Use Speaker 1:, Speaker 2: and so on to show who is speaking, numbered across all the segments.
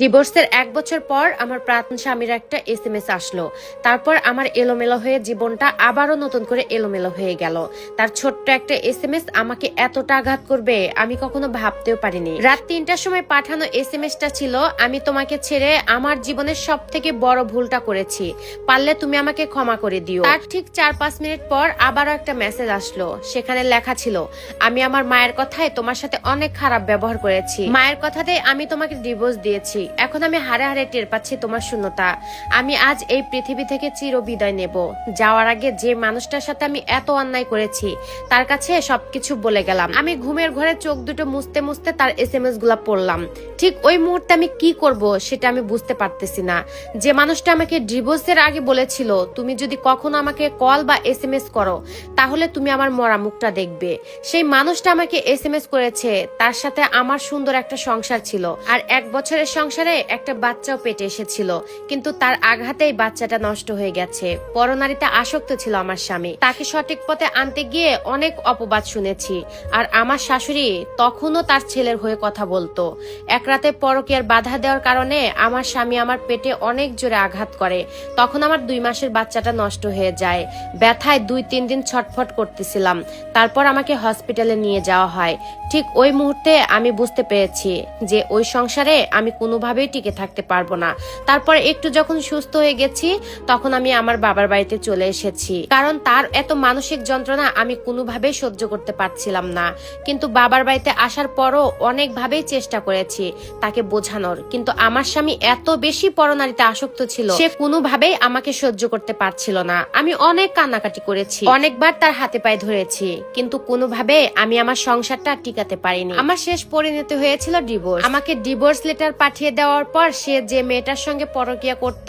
Speaker 1: ডিভোর্সের এক বছর পর আমার প্রাক্তন স্বামীর একটা এস এম এস আসলো। তারপর আমার এলোমেলো হয়ে জীবনটা আবারও নতুন করে এলোমেলো হয়ে গেল। তার ছোট্ট একটা এস এম এস আমাকে এতটা আঘাত করবে আমি কখনো ভাবতেও পারিনি। রাত তিনটার সময় পাঠানো এস এম এসটা ছিল, আমি তোমাকে ছেড়ে আমার জীবনের সব থেকে বড় ভুলটা করেছি। পারলে তুমি আমাকে ক্ষমা করে দিও। তার ঠিক চার পাঁচ মিনিট পর আবারও একটা মেসেজ আসলো। সেখানে লেখা ছিল, আমি আমার মায়ের কথায় তোমার সাথে অনেক খারাপ ব্যবহার করেছি। মায়ের কথাতে আমি তোমাকে ডিভোর্স দিয়েছি। এক এখন আমি হারে হারে টের পাচ্ছি তোমার শূন্যতা। আমি আজ এই পৃথিবী থেকে চির বিদায় নেব। যাওয়ার আগে যে মানুষটার সাথে আমি এত অন্যায় করেছি, তার কাছে সবকিছু বলে গেলাম। আমি ঘুমের ঘরে চোখ দুটো মুছতে মুছতে তার এস এম এসগুলা পড়লাম। ঠিক ওই মুহূর্তে আমি কি করব সেটা আমি বুঝতে পারতেছি না। যে মানুষটা আমাকে ডিভোর্সের আগে বলেছিল, তুমি যদি কখনো আমাকে কল বা এস এম এস করো, তাহলে তুমি আমার মরা মুখটা দেখবে। সেই মানুষটা আমাকে এস এম এস করেছে, তার সাথে আমার সুন্দর একটা সংসার ছিল। আর এক বছরের সংসারে একটা বাচ্চাও পেটে এসেছিল, কিন্তু তার আঘাতেই বাচ্চাটা নষ্ট হয়ে গেছে। পরনারীতে আসক্ত ছিল আমার স্বামী। তাকে সঠিক পথে আনতে গিয়ে অনেক অপবাদ শুনেছি, আর আমার শাশুড়ি তখনও তার ছেলের হয়ে কথা বলতো। এক রাতে পরকীয়ার বাধা দেওয়ার কারণে আমার স্বামী আমার পেটে অনেক জোরে আঘাত করে। তখন আমার দুই মাসের বাচ্চাটা নষ্ট হয়ে যায়। ব্যথায় দুই, তিন দিন ছটফট করতেছিলাম। তারপর আমাকে হসপিটালে নিয়ে যাওয়া হয়। ঠিক ওই মুহূর্তে আমি বুঝতে পেরেছি যে ওই সংসারে আমি কোনোভাবেই টিকে থাকতে পারব না। তারপর একটু যখন সুস্থ হয়ে গেছি, তখন আমি আমার বাবার বাড়িতে চলে এসেছি। কারণ তার এত মানসিক যন্ত্রণা আমি কোনোভাবেই সহ্য করতে পারছিলাম না। কিন্তু বাবার বাড়িতে আসার পরও অনেকভাবেই চেষ্টা করেছি তাকে বোঝানোর। কিন্তু আমার স্বামী এত বেশি পরনারীতে আসক্ত ছিল, সে কোনোভাবেই আমাকে সহ্য করতে পারছিল না। আমি অনেক কান্নাকাটি করেছি, অনেকবার তার হাতে পায়ে ধরেছি, কিন্তু কোনোভাবে আমি আমার সংসারটা টিকাতে পারিনি। আমার শেষ পরিণতি হয়েছিল ডিভোর্স আমাকে ডিভোর্স লেটার পাঠিয়ে দেওয়ার পর সে যে মেয়েটার সঙ্গে পরকিয়া করত,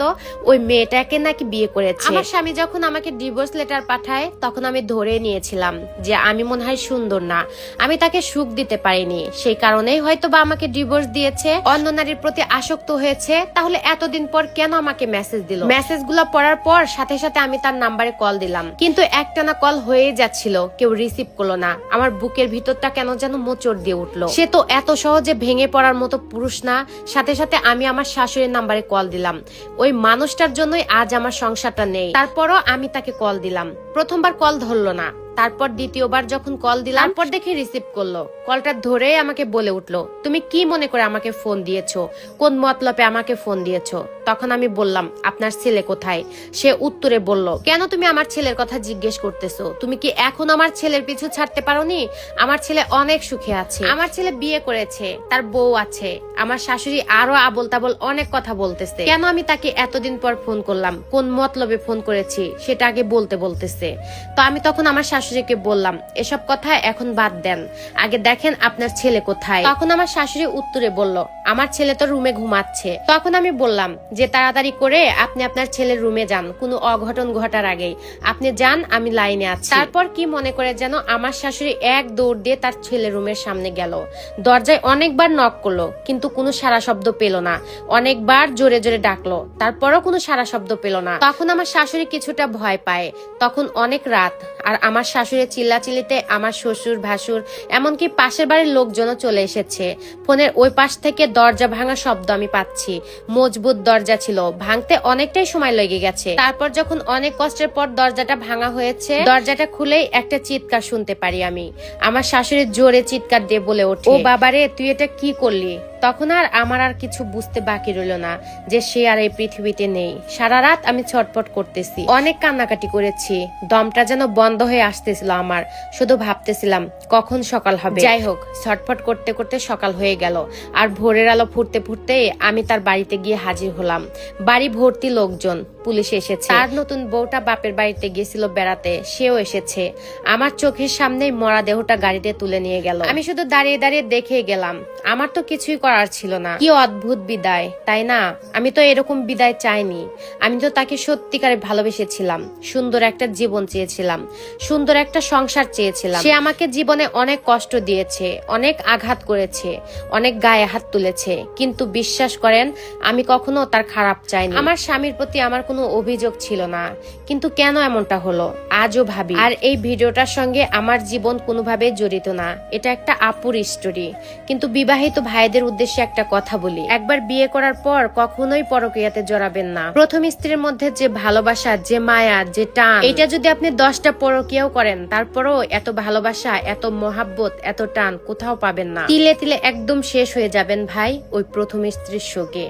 Speaker 1: ওই মেয়েটাকে নাকি বিয়ে করেছে। আমার স্বামী যখন আমাকে ডিভোর্স লেটার পাঠায়, তখন আমি ধরে নিয়েছিলাম যে আমি মনে হয় সুন্দর না। আমি তাকে সুখ দিতে পারিনি। সেই কারণেই হয়তো বা আমাকে ডিভোর্স দিয়েছে, অন্য নারীর প্রতি আসক্ত হয়েছে। তাহলে এতদিন পর কেন আমাকে মেসেজ দিল? মেসেজগুলো পড়ার পর সাথে সাথে আমি তার নাম্বারে কল দিলাম। কিন্তু একটানা কল হয়ে যাচ্ছিল, কেউ রিসিভ করল না। আমার বুকের ভিতরটা কেন যেন মোচড় দিয়ে উঠল। সে তো এত সহজে ভেঙে পড়ার মতো পুরুষ না। সাথে সাথে আমি আমার শাশুড়ির নাম্বারে কল দিলাম। ওই মানুষটার জন্যই আজ আমার সংসারটা নেই। তারপরও আমি তাকে কল দিলাম। প্রথমবার কল ধরলো না। তারপর দ্বিতীয়বার যখন কল দিলাম, তারপর দেখে রিসিভ করল। কলটা ধরে আমাকে বলে উঠল, তুমি কি মনে করে আমাকে ফোন দিয়েছ? কোন মতলবে আমাকে ফোন দিয়েছ? তখন আমি বললাম, আপনার ছেলে কোথায়? সে উত্তরে বলল, কেন তুমি আমার ছেলের কথা জিজ্ঞেস করতেছো? তুমি কি এখন আমার ছেলের পিছু ছাড়তে পারোনি? আমার ছেলে অনেক সুখে আছে। আমার ছেলে বিয়ে করেছে, তার বউ আছে। আমার শাশুড়ি আরও আবল তাবল অনেক কথা বলতেছে। কেন আমি তাকে এতদিন পর ফোন করলাম? কোন মতলবে ফোন করেছি? সেটা আগে বলতে বলতেছে। তো আমি তখন আমার শাশুড়িকে বললাম, এসব কথা এখন বাদ দেন। আগে দেখেন আপনার ছেলে কোথায়? তখন আমার শাশুড়ি উত্তরে বলল, আমার ছেলে তো রুমে ঘুমাচ্ছে। তখন আমি বললাম যে তাড়াতাড়ি করে আপনি আপনার ছেলের রুমে যান কোনো অঘটন ঘটার আগেই। আপনি যান আমি লাইনে আছি। তারপর কি মনে করে যেন আমার শাশুড়ি এক দৌড় দিয়ে তার ছেলের রুমের সামনে গেল। দরজায় অনেকবার নক করল কিন্তু কোনো সারা শব্দ পেল না। অনেকবার জোরে জোরে ডাকলো তারপরও কোনো সারা শব্দ পেল না। তখন আমার শাশুড়ি কিছুটা ভয় পায়। তখন অনেক রাত আর আমার শাশুড়ি চিল্লাচিল্লিতে আমার শ্বশুর ভাসুর এমনকি পাশের বাড়ির লোকজনও চলে এসেছে। ফোনের ওই পাশ থেকে দরজা ভাঙা শব্দ আমি পাচ্ছি। মজবুত দরজা ছিল। ভাঙতে অনেকটাই সময় লেগে গেছে। তারপর যখন অনেক কষ্টের পর দরজাটা ভাঙা হয়েছে, দরজাটা খুলেই একটা চিৎকার শুনতে পারি আমি। আমার শাশুড়ি জোরে চিৎকার দিয়ে বলে ওঠে, ও বাবারে, তুই এটা কি করলি? তখন আর আমার আর কিছু বুঝতে বাকি রইল না যে সে আর এই পৃথিবীতে নেই। সারা রাত আমি ছটপট করতেছি। অনেক কান্নাকাটি করেছি। দমটা যেন বন্ধ হয়ে আসতেছিল আমার। শুধু ভাবতেছিলাম, কখন সকাল হবে? যাই হোক, ছটফট করতে করতে সকাল হয়ে গেল। আর ভোরের আলো ফুটতে ফুটতে আমি তার বাড়িতে গিয়ে হাজির হলাম। বাড়ি ভর্তি লোকজন, পুলিশ এসেছে। তার নতুন বউটা বাপের বাড়িতে গেছিল বেড়াতে, সেও এসেছে। আমার চোখের সামনেই মরা দেহটা গাড়িতে তুলে নিয়ে গেল। আমি শুধু দাঁড়িয়ে দাঁড়িয়ে দেখে গেলাম। আমার তো কিছুই করার ছিল না। কি অদ্ভুত বিদায়, তাই না? আমি তো এরকম বিদায় চাইনি। আমি তো তাকে সত্যিকারে ভালোবেসেছিলাম। সুন্দর একটা জীবন চেয়েছিলাম। সুন্দর একটা সংসার চেয়েছিলাম। সে আমাকে জীবনে অনেক কষ্ট দিয়েছে, অনেক আঘাত করেছে, অনেক গায়ে হাত তুলেছে। কিন্তু বিশ্বাস করেন, আমি কখনো তার খারাপ চাইনি। আমার স্বামীর প্রতি আমার কোনো অভিযোগ ছিল না। কিন্তু কেন এমনটা হলো? আজও ভাবি। আর এই ভিডিওটার সঙ্গে আমার জীবন কোনোভাবে জড়িত না। এটা একটা আপুর স্টোরি কিন্তু বিবাহিত ভাইদের উদ্দেশ্যে একটা কথা বলি। একবার বিয়ে করার পর কখনোই পরকীয়াতে জড়াবেন না। প্রথম স্ত্রীর মধ্যে যে ভালোবাসা, যে মায়া, যে টান, এটা যদি আপনি দশটা পরকিয়াও করেন, তারপরও এত ভালোবাসা, এত মহাব্বত, এত টান কোথাও পাবেন না। তিলে তিলে একদম শেষ হয়ে যাবেন ভাই ওই প্রথম স্ত্রীর শোকে।